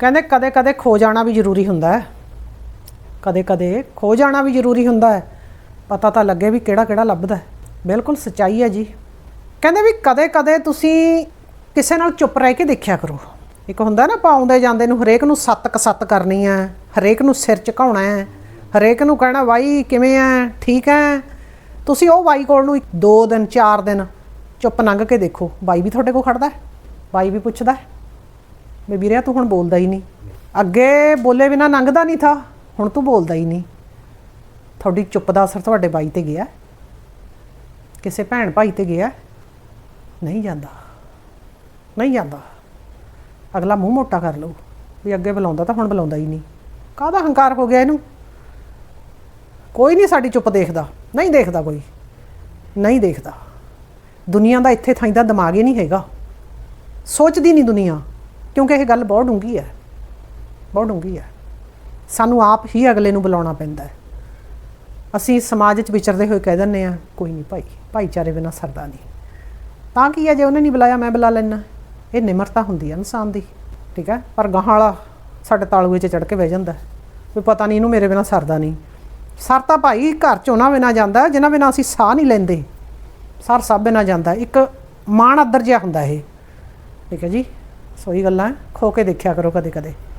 ਕਹਿੰਦੇ ਕਦੇ ਕਦੇ ਖੋ ਜਾਣਾ ਵੀ ਜ਼ਰੂਰੀ ਹੁੰਦਾ ਹੈ। ਕਦੇ ਕਦੇ ਖੋ ਜਾਣਾ ਵੀ ਜ਼ਰੂਰੀ ਹੁੰਦਾ ਹੈ। ਪਤਾ ਤਾਂ ਲੱਗੇ ਵੀ ਕਿਹੜਾ ਕਿਹੜਾ ਲੱਭਦਾ ਹੈ। ਬਿਲਕੁਲ ਸੱਚਾਈ ਹੈ ਜੀ। ਕਹਿੰਦੇ ਵੀ ਕਦੇ ਕਦੇ ਤੁਸੀਂ ਕਿਸੇ ਨਾਲ ਚੁੱਪ ਰਹਿ ਕੇ ਦੇਖਿਆ ਕਰੋ। ਇੱਕ ਹੁੰਦਾ ਨਾ ਪਾਉਂਦੇ ਜਾਂਦੇ ਨੂੰ ਹਰੇਕ ਨੂੰ ਸੱਤ ਕ ਸੱਤ ਕਰਨੀ ਹੈ, ਹਰੇਕ ਨੂੰ ਸਿਰ ਝੁਕਾਉਣਾ ਹੈ, ਹਰੇਕ ਨੂੰ ਕਹਿਣਾ ਬਾਈ ਕਿਵੇਂ ਹੈ? ਠੀਕ ਹੈ? ਤੁਸੀਂ ਉਹ ਬਾਈ ਕੋਲ ਨੂੰ 2 ਦਿਨ 4 ਦਿਨ ਚੁੱਪ ਲੰਘ ਕੇ ਦੇਖੋ। ਬਾਈ ਵੀ ਤੁਹਾਡੇ ਕੋਲ ਖੜਦਾ ਬਾਈ ਵੀ ਪੁੱਛਦਾ ਹੈ ਵੀਰਿਆ ਤੂੰ ਹੁਣ ਬੋਲਦਾ ਹੀ ਨਹੀਂ। ਅੱਗੇ ਬੋਲੇ ਬਿਨਾ ਲੰਘਦਾ ਨਹੀਂ ਥਾ, ਹੁਣ ਤੂੰ ਬੋਲਦਾ ਹੀ ਨਹੀਂ। ਤੁਹਾਡੀ ਚੁੱਪ ਦਾ ਅਸਰ ਤੁਹਾਡੇ ਬਾਈ ਤੇ ਗਿਆ। ਕਿਸੇ ਭੈਣ ਭਾਈ ਤੇ ਗਿਆ। ਨਹੀਂ ਜਾਂਦਾ। ਨਹੀਂ ਜਾਂਦਾ। ਅਗਲਾ ਮੂੰਹ ਮੋਟਾ ਕਰ ਲਊ। ਵੀ ਅੱਗੇ ਬੁਲਾਉਂਦਾ ਤਾਂ ਹੁਣ ਬੁਲਾਉਂਦਾ ਹੀ ਨਹੀਂ। ਕਾਹਦਾ ਹੰਕਾਰ ਹੋ ਗਿਆ ਇਹਨੂੰ? ਕੋਈ ਨਹੀਂ ਸਾਡੀ ਚੁੱਪ ਦੇਖਦਾ। ਨਹੀਂ ਦੇਖਦਾ ਕੋਈ। ਨਹੀਂ ਦੇਖਦਾ। ਦੁਨੀਆ ਦਾ ਇੱਥੇ ਥਾਈਂ ਦਾ ਦਿਮਾਗ ਹੀ ਨਹੀਂ ਹੈਗਾ। ਸੋਚਦੀ ਨਹੀਂ ਦੁਨੀਆ। ਕਿਉਂਕਿ ਇਹ ਗੱਲ ਬਹੁਤ ਡੂੰਗੀ ਹੈ। ਬਹੁਤ ਡੂੰਗੀ ਹੈ। ਸਾਨੂੰ ਆਪ ਹੀ ਅਗਲੇ ਨੂੰ ਬੁਲਾਉਣਾ ਪੈਂਦਾ ਹੈ। ਅਸੀਂ ਸਮਾਜ 'ਚ ਵਿਚਰਦੇ ਹੋਏ ਕਹਿ ਦਿੰਦੇ ਆ ਕੋਈ ਨਹੀਂ ਭਾਈ, ਭਾਈਚਾਰੇ ਬਿਨਾਂ ਸਰਦਾ ਨਹੀਂ। ਤਾਂ ਕੀ ਹੈ, ਜੇ ਉਹਨੇ ਨਹੀਂ ਬੁਲਾਇਆ, ਮੈਂ ਬੁਲਾ ਲੈਣਾ ਇਹ ਨਿਮਰਤਾ ਹੁੰਦੀ ਹੈ ਇਨਸਾਨ ਦੀ, ਠੀਕ ਹੈ? ਪਰ ਗਾਹਾਂ ਵਾਲਾ ਸਾਡੇ ਤਾਲੂਏ 'ਚ ਚੜ ਕੇ ਬਹਿ ਜਾਂਦਾ ਹੈ। ਵੀ ਪਤਾ ਨਹੀਂ ਇਹਨੂੰ ਮੇਰੇ ਬਿਨਾਂ ਸਰਦਾ ਨਹੀਂ। ਸਰ ਤਾਂ ਭਾਈ ਘਰ 'ਚ ਉਹਨਾਂ ਬਿਨਾਂ ਜਾਂਦਾ, ਜਿਨ੍ਹਾਂ ਬਿਨਾਂ ਅਸੀਂ ਸਾਹ ਨਹੀਂ ਲੈਂਦੇ। ਸਰ ਸਭ ਬਿਨਾਂ ਜਾਂਦਾ। ਇੱਕ ਮਾਣ ਅੱਦਰ ਜਿਹਾ ਹੁੰਦਾ ਇਹ। ਠੀਕ ਹੈ ਜੀ? ਸੋਈ ਗੱਲਾਂ ਹੈ, ਖੋ ਕੇ ਦੇਖਿਆ ਕਰੋ ਕਦੇ ਕਦੇ